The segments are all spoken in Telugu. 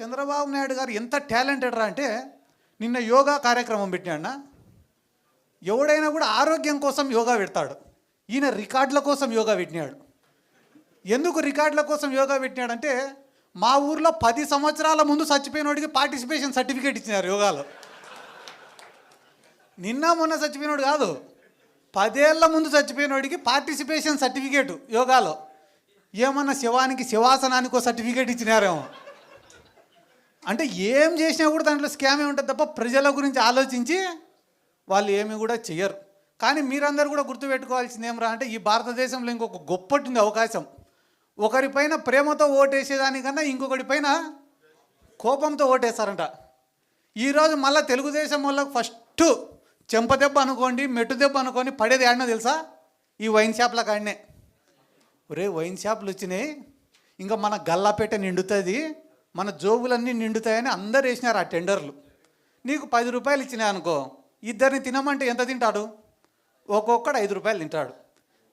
చంద్రబాబు నాయుడు గారు ఎంత టాలెంటెడ్ రా అంటే నిన్న యోగా కార్యక్రమం పెట్టినాడన్న. ఎవడైనా కూడా ఆరోగ్యం కోసం యోగా పెడతాడు. ఈయన రికార్డుల కోసం యోగా పెట్టినాడు. ఎందుకు రికార్డుల కోసం యోగా పెట్టినాడంటే మా ఊర్లో పది సంవత్సరాల ముందు చచ్చిపోయినోడికి పార్టిసిపేషన్ సర్టిఫికేట్ ఇచ్చినారు యోగాలో. నిన్న మొన్న చచ్చిపోయినోడు కాదు పదేళ్ళ ముందు చచ్చిపోయినోడికి పార్టిసిపేషన్ సర్టిఫికేట్ యోగాలో. ఏమన్నా శివానికి శివాసనానికో సర్టిఫికేట్ ఇచ్చినారేమో. అంటే ఏం చేసినా కూడా దాంట్లో స్కామే ఉంటుంది తప్ప ప్రజల గురించి ఆలోచించి వాళ్ళు ఏమి కూడా చెయ్యరు. కానీ మీరందరూ కూడా గుర్తుపెట్టుకోవాల్సింది ఏమరా అంటే ఈ భారతదేశంలో ఇంకొక గొప్పటి అవకాశం. ఒకరిపైన ప్రేమతో ఓటేసేదానికన్నా ఇంకొకటి పైన కోపంతో ఓటేస్తారంట. ఈరోజు మళ్ళీ తెలుగుదేశం వాళ్ళకి ఫస్ట్ చెంపదెబ్బ అనుకోండి మెట్టు దెబ్బ అనుకోని పడేది ఆడినా తెలుసా? ఈ వైన్ షాప్ల కాడనే. ఒరే వైన్ షాపులు వచ్చినాయి. ఇంకా మన గల్లాపేట నిండుతుంది. మన జోబులన్నీ నిండుతాయని అందరు వేసినారు ఆ టెండర్లు. నీకు పది రూపాయలు ఇచ్చినాయి అనుకో ఇద్దరిని తినమంటే ఎంత తింటాడు? ఒక్కొక్కడు ఐదు రూపాయలు తింటాడు.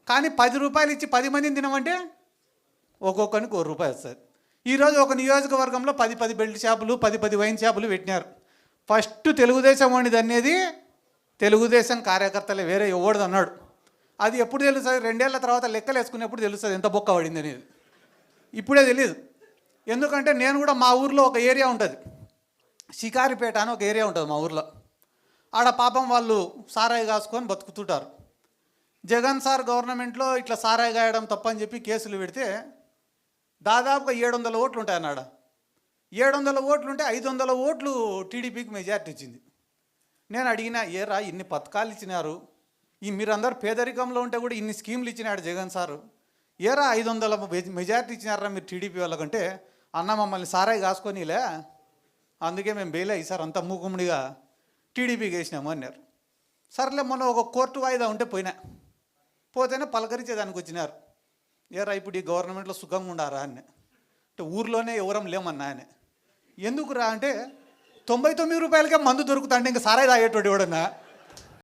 కానీ పది రూపాయలు ఇచ్చి పది మందిని తినమంటే ఒక్కొక్కరికి ఒక రూపాయి వస్తుంది. ఈరోజు ఒక నియోజకవర్గంలో పది పది బెల్ట్ షాపులు పది పది వైన్ షాపులు పెట్టినారు. ఫస్ట్ తెలుగుదేశం వండిది అనేది తెలుగుదేశం కార్యకర్తలే వేరే ఎవడిది అన్నాడు. అది ఎప్పుడు తెలుస్తుంది? రెండేళ్ళ తర్వాత లెక్కలు వేసుకునేప్పుడు తెలుస్తుంది ఎంత బొక్క పడింది అనేది. ఇప్పుడే తెలియదు ఎందుకంటే నేను కూడా మా ఊర్లో ఒక ఏరియా ఉంటుంది. షికారిపేట అని ఒక ఏరియా ఉంటుంది మా ఊర్లో. ఆడ పాపం వాళ్ళు సారాయి కాసుకొని బతుకుతుంటారు. జగన్ సార్ గవర్నమెంట్లో ఇట్లా సారాయి గాయడం తప్పని చెప్పి కేసులు పెడితే దాదాపుగా ఏడు వందల ఓట్లు ఉంటాయి అన్నాడ. ఏడు వందల ఓట్లు ఉంటే ఐదు వందల ఓట్లు టీడీపీకి మెజార్టీ ఇచ్చింది. నేను అడిగిన ఏరా ఇన్ని పథకాలు ఇచ్చినారు? ఈ మీరందరూ పేదరికంలో ఉంటే కూడా ఇన్ని స్కీములు ఇచ్చినాడు జగన్ సారు. ఏరా ఐదు వందల మె- మెజార్టీ ఇచ్చినారా మీరు టీడీపీ వాళ్ళకంటే? అన్న మమ్మల్ని సారాయి కాసుకొనిలే. అందుకే మేము బెయిలే ఈసారి అంతా మూకుముడిగా టీడీపీకి వేసినాము అన్నారు. సర్లే మొన్న ఒక కోర్టు వాయిదా ఉంటే పోయినా. పోతేనే పలకరించేదానికి వచ్చినారు. ఏరా ఇప్పుడు ఈ గవర్నమెంట్లో సుఖంగా ఉండారా అని. అంటే ఊర్లోనే ఎవరం లేమన్నా ఆయన ఎందుకు రా అంటే తొంభై తొమ్మిది రూపాయలకే మందు దొరుకుతా అంటే ఇంకా సారాయి తాగేటోడు ఎవడన్నా?